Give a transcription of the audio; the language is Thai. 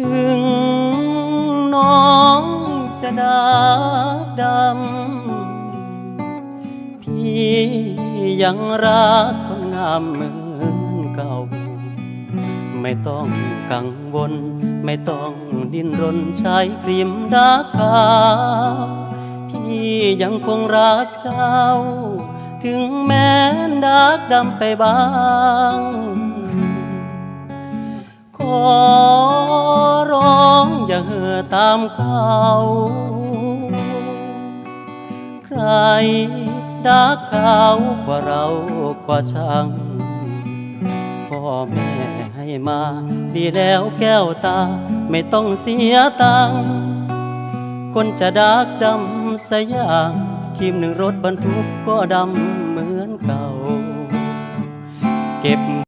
ถึงน้องจะดักดำ พี่ยังรักคนงามเหมือนเก่า ไม่ต้องกังวล ไม่ต้องดิ้นรนใช้ครีมดักขาวพี่ยังคงรักเจ้า ถึงแม้นดักดำไปบ้าง ขอามเขาใครดักเขากว่าเรากว่าช่างพ่อแม่ให้มา ดีแล้วแก้วตาไม่ต้องเสียตังคนจะดักดำสยางขีมหนึ่งรถบรรทุกก็ดำเหมือนเก่า เก็บ